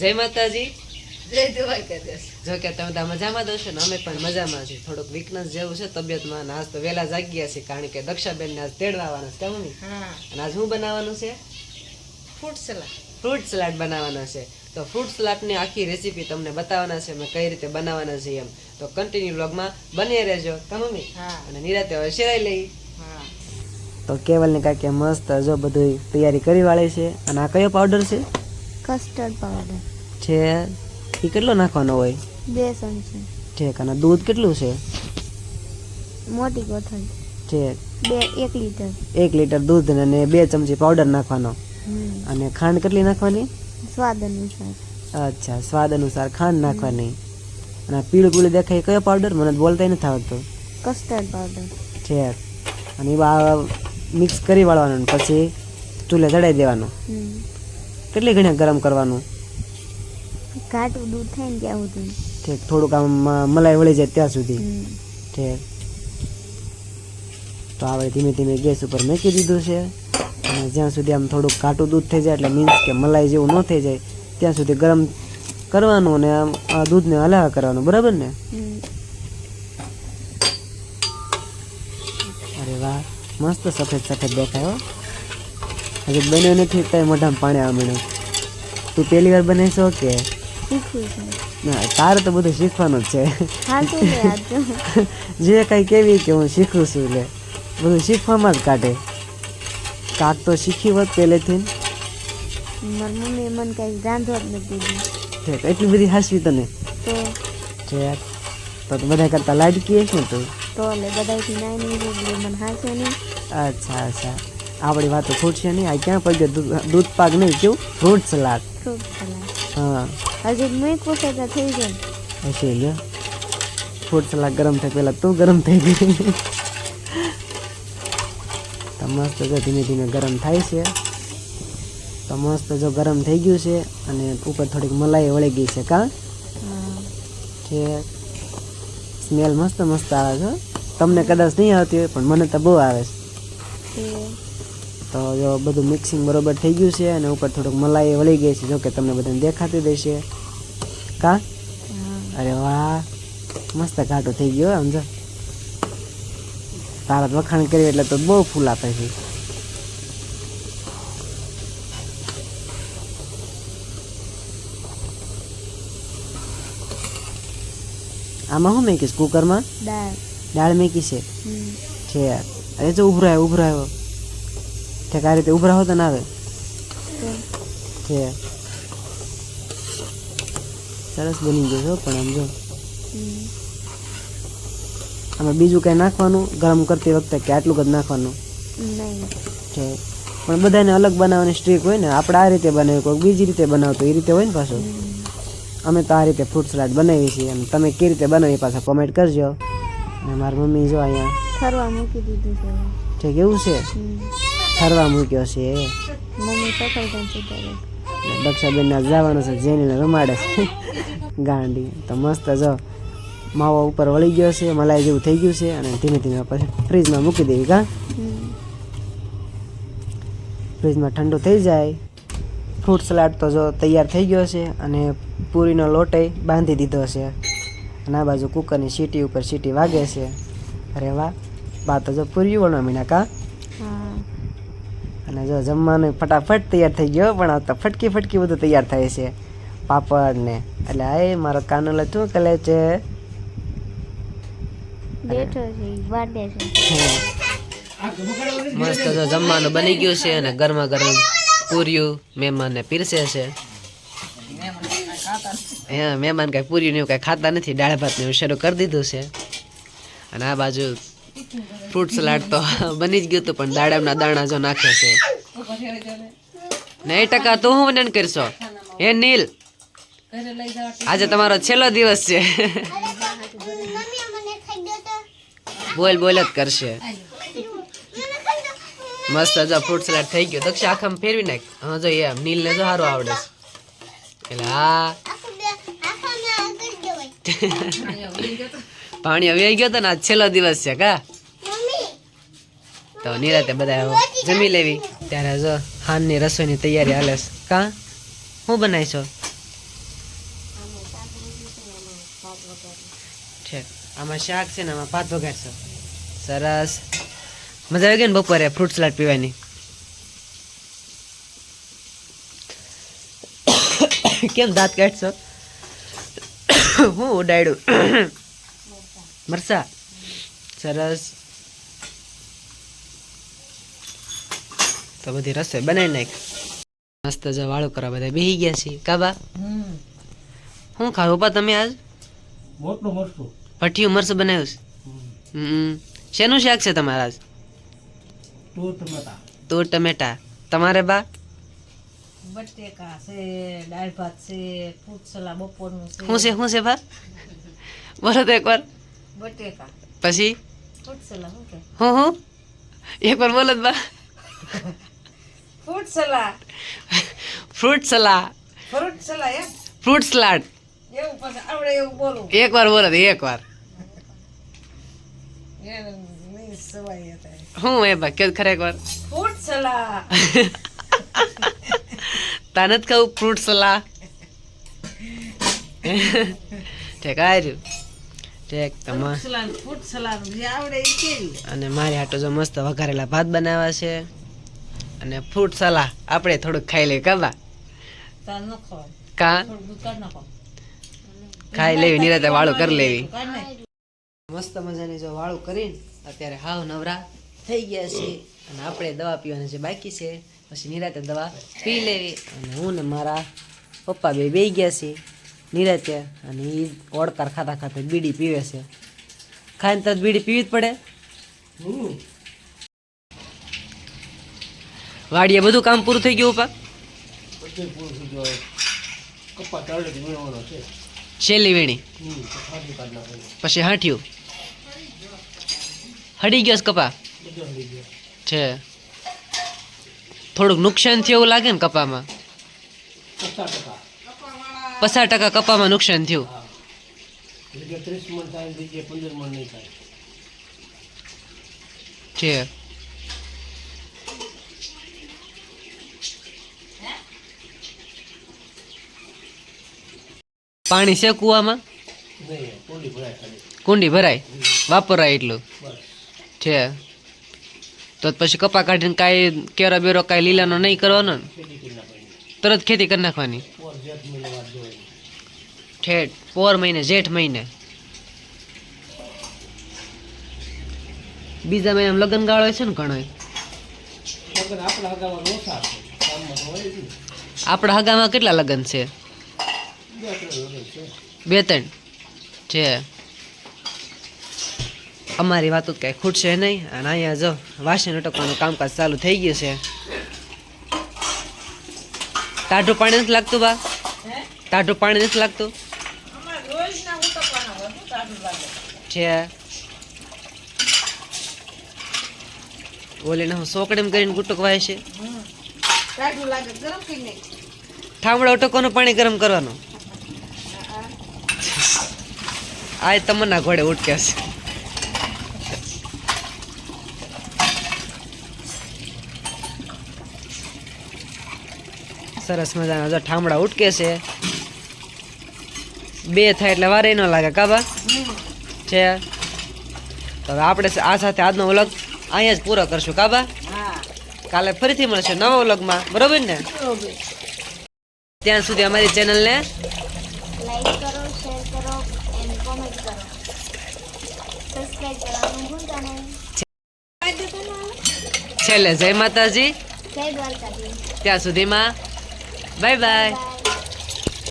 જય માતાજી. જય જો કે તમે બધા મજામાં દોશો ને અમે પણ મજામાં છીએ. થોડુંક વીકનેસ જેવું છે તબિયતમાં આજ તો વહેલા જાગ્યા છીએ કારણ કે દક્ષાબેનને આજ તેડવા આવવાના છે કેમ અને આજ શું બનાવવાનું છે? ફ્રૂટ સલાડ ફ્રૂટ સલાડ બનાવવાના છે. તો ફ્રૂટ સલાડની આખી રેસીપી તમને બતાવવાના છે અમે કઈ રીતે બનાવવાના છે એમ. તો કન્ટિન્યુ વ્લોગમાં બની રહેજો કા મમ્મી અને નિરાતે હવે શેરાઈ લઈ. હા. તો કેવલને કાંઈક મસ્ત જો બધું તૈયારી કરી વાળી છે. અને આ કયો પાવડર છે? Custard powder. છે? એ કેટલો નાખવાનો હોય? બે ચમચી. ઠીક અને દૂધ કેટલું છે? મોટી કોથળી. ઠીક. બે એક લીટર. એક લીટર દૂધ અને બે ચમચી પાવડર નાખવાનો. અને ખાંડ કેટલી નાખવાની? સ્વાદ અનુસાર. અચ્છા સ્વાદ અનુસાર ખાંડ નાખવાની. અને પીળું પીળું દેખાય કયો પાવડર? મને બોલતા નથી આવડતું. Custard powder. છે અને એ મિક્સ કરી વાળવાનું પછી ચૂલે ચડાવી દેવાનું. કેટલી ઘણી ગરમ કરવાનું? ઘાટું દૂર થાય ને ત્યાં સુધી. ઠીક થોડુંક આમ મલાઈ વળી જાય ત્યાં સુધી. ઠીક. તો આપણે ધીમે ધીમે ગેસ ઉપર મૂકી દીધું છે. અને જ્યાં સુધી આમ થોડુંક ઘાટું દૂધ થઈ જાય એટલે મીન્સ કે મલાઈ જેવું ન થઈ જાય ત્યાં સુધી ગરમ કરવાનું અને આમ આ દૂધને હલાવા કરવાનું. બરાબર ને? અરે વાહ મસ્ત સફેદ સફેદ દેખાય હો. હજી બન્યો નથી ત્યાં મોઢામાં પાણી માંડ્યું. તું પહેલી વાર બનાવીશો કે? ના તારે તો બધું શીખવાનું જ છે. જે કંઈ કેવી કે હું શીખું છું લે. બધું શીખવામાં જ કાઢે. કાક તો શીખી હોત પહેલેથી મારી મમ્મીએ મને કઈ રાંધો જ નથી દીધી. એટલી બધી હાસવી તને? તો? ઠીક તો તું બધા કરતાં લાડકી હશે ને તું? તો એટલે બધાથી નાની છે એટલે મને હાંસે નહીં અચ્છા અચ્છા. આપણી વાતો ખોટશે નહીં? આ ક્યાં પગે ગયો દૂધ- પાક નહીં કેવું? Fruit salad. Fruit salad. હા. હજી મેં છે તો થઈ જાય હશે લ્યો. ફ્રૂટ સલાડ ગરમ થાય પહેલાં તું ગરમ થઈ ગઈ. તો મસ્ત જો ધીમે ધીમે ગરમ થાય છે. તો મસ્ત જો ગરમ થઈ ગયું છે અને ઉપર થોડીક મલાઈ વળી ગઈ છે કાં? છે. સ્મેલ મસ્ત મસ્ત આવે છે. તમને કદાચ નહીં આવતી હોય પણ મને તો બહુ આવે છે. તે જો બધું મિક્સિંગ બરોબર થઈ ગયું છે અને ઉપર થોડુંક મલાઈ વળી ગઈ છે જોકે તમને બધાને દેખાતી દેશે. કા? અરે વાહ. મસ્ત ઘાટો થઈ ગયો આમ જો. તારા વખાણ કરી એટલે તો બહુ ફૂલ આપે છે. આમાં શું મેકીશ? કુકરમાં? દાળ. દાળ મેકી છે? છે અરે જો ઉભરાયો ઉભરાયો. ઠેક આ રીતે ઉભરા તો ના આવે. છે સરસ બની ગયો છો પણ આમ જો. આમાં બીજું કંઈ નાખવાનું? ગરમ કરતી વખતે કે આટલું જ નાખવાનું? છે પણ બધાને અલગ બનાવવાની સ્ટ્રીક હોય ને આપણે આ રીતે બનાવ્યું કોઈ બીજી રીતે બનાવતો એ રીતે હોય ને પાછું. અમે તો આ રીતે ફ્રૂટ સલાડ બનાવીએ છીએ. અને તમે કઈ રીતે બનાવી પાછા કોમેન્ટ કરજો. અને મારી મમ્મી જો અહીંયા ફરવા મૂકી દીધું છે. ઠીક એવું છે. ઠરવા મૂક્યો છે. મમ્મી સફળ પણ સુધારે દક્ષાબેનને જવાનું છે જેનીને રમાડે છે. ગાંડી. તો મસ્ત જો માવો ઉપર વળી ગયો છે મલાઈ જેવું થઈ ગયું છે અને ધીમે ધીમે પછી ફ્રીજમાં મૂકી દેવી કા. ફ્રીજમાં ઠંડુ થઈ જાય. ફ્રૂટ સલાડ તો જો તૈયાર થઈ ગયો છે અને પૂરીનો લોટે બાંધી દીધો છે. અને આ બાજુ કુકરની સીટી ઉપર સીટી વાગે છે. અરે વાહ બા તો જો પૂરી વણવા મીના કા? અને જો જમવાનું ફટાફટ તૈયાર થઈ ગયો પણ આ તો ફટકી ફટકી બધું તૈયાર થાય છે. પાપડ ને એટલે આ મારો કાનોલો શું કરે છે મસ્ત તો જમવાનું બની ગયું છે અને ગરમા ગરમ પૂર્યું મહેમાનને પીરસે છે. હા મહેમાન કાંઈ પૂર્યું ને કાંઈ ખાતા નથી દાળ ભાત ને શરૂ કરી દીધું છે. અને આ બાજુ ફ્રૂટ સલાડ તો બની જ ગયું હતું પણ દાડમના દાણા જો નાખે છે. નહીં ટકા, તું હું વંદન કરશો? હે, નીલ. આજે તમારો છેલ્લો દિવસ છે. બોલ બોલ જ કરશે. મસ્ત જો ફ્રૂટ સલાડ થઈ ગયો. દક્ષ આખા ફેરવી નાખ. હા, જો એમ નીલને જો સારું આવડે એટલે હા પાણી આવી ગયો તો ને, આજ છેલ્લો દિવસ છે, કા? તો નિરાતે બધા જમી લેવી. ત્યારે જો હાનની રસોઈની તૈયારી હાલે કા? હું બનાવીશો છે. આમાં શાક છે ને, આમાં ભાત વઘારશો સરસ. મજા આવી ગઈ ને બપોરે ફ્રૂટ સલાડ પીવાની? કેમ દાંત કાઢશો? હું ઉડાડ્યું મરસા સરસ. તો બધી રસોઈ બનાવી નાખ. મસ્ત જો વાળું કરવા બધા બેહી ગયા છીએ. કાબા હમ શું ખાવ પા તમે આજ? મોટું મરચું. ભઠ્ઠિયું મરસું બનાવ્યું છે? હમ. શેનું શાક છે તમારા આજ? તો ટમેટા. તમારે બા? બટેકા છે દાળ ભાત છે ફૂટ બપોરનું છે. શું છે શું છે બા? બોલો તો એકવાર. બટેકા. પછી? ફૂટ સલા શું કે? હું હું? એકવાર બોલો બા. Foot salad fruit salad fruit salad એમ? ફ્રૂટ સલાડ એવું પછી આવડે એવું બોલું એકવાર બોલો તો એકવાર. હું એ ભાઈ કે ખરે એકવાર ફૂટ સલા તાને જ કહું ફ્રૂટ સલા ઠેક આવ્યું ઠેક તમારે આવડે અને મારી હાટો જો મસ્ત વઘારેલા ભાત બનાવ્યા છે. અને ફ્રૂટ સલાહ આપણે થોડુંક ખાઈ લઈએ કાબા તાર કા? ખાઈ લેવી નિરાતે વાળું કરી લેવી. મસ્ત મજાની જો વાળું કરીને અત્યારે હાવ નવરા થઈ ગયા છે. અને આપણે દવા પીવાની છે બાકી છે પછી નિરાતે દવા પી લેવી. અને હું ને મારા પપ્પા બે બેસી ગયા છે નિરાતે. અને એ ઓળકાર ખાતા ખાતા બીડી પીવે છે. ખાઈને તરત બીડી પીવી જ પડે હમ વાડીએ બધું કામ પૂરું થઈ ગયું છે. છેલ્લી વીણી? પછી હાંઠ્યું હડી ગયો છે કપા છે. થોડુંક નુકસાન થયું એવું લાગે ને કપામાં પચાસ ટકા. કપામાં નુકસાન થયું. હા જગ્યા ત્રીસ મણ થાય ને જગ્યાએ પંદર મણ નહીં થાય છે પાણી છે કૂવામાં? કુંડી ભરાય. વાપરાય એટલું. છે. તો પછી કપા કાઢીને કાંઈ કેરો બેરો કાંઈ લીલાનો નહીં કરવાનો તરત ખેતી કરી નાખવાની. ઠેઠ પોર મહિને જેઠ મહિને. બીજા મહિનામાં લગ્ન ગાળો છે ને ઘણો આપણા હગામાં કેટલા લગ્ન છે? બે ત્રણ. છે. અમારી વાતો કાંઈ ખૂટશે નહીં. અને અહીંયા જો વાસણ અટકવાનું કામકાજ ચાલુ થઈ ગયું છે. ટાઢું પાણી નથી લાગતું બા? ટાઢું પાણી નથી લાગતું? છે. ઓલીને હું સોકડીમ કરીને ગુટકવાય છે. ઠામડા ઉટકવાનું પાણી ગરમ કરવાનું. આ તમન્ના ઘોડે ઉટકે છે. સરસ મજાના જો ઠામડા ઉટકે છે. બે થાય એટલે વારે ન લાગે કાબા છે. તો હવે આપણે આ સાથે આજનો વ્લોગ અહીંયા જ પૂરો કરશું કાબા કાલે ફરીથી મળશે નવા વ્લોગમાં બરોબર ને? ત્યાં સુધી અમારી ચેનલને લાઈક કરો કોમેન્ટ કરો. સબસ્ક્રાઈબ કરવાનું ભૂલતા નહીં. છેલ્લે જય માતાજી. જય દ્વારકાજી ત્યાં સુધીમાં. Bye bye bye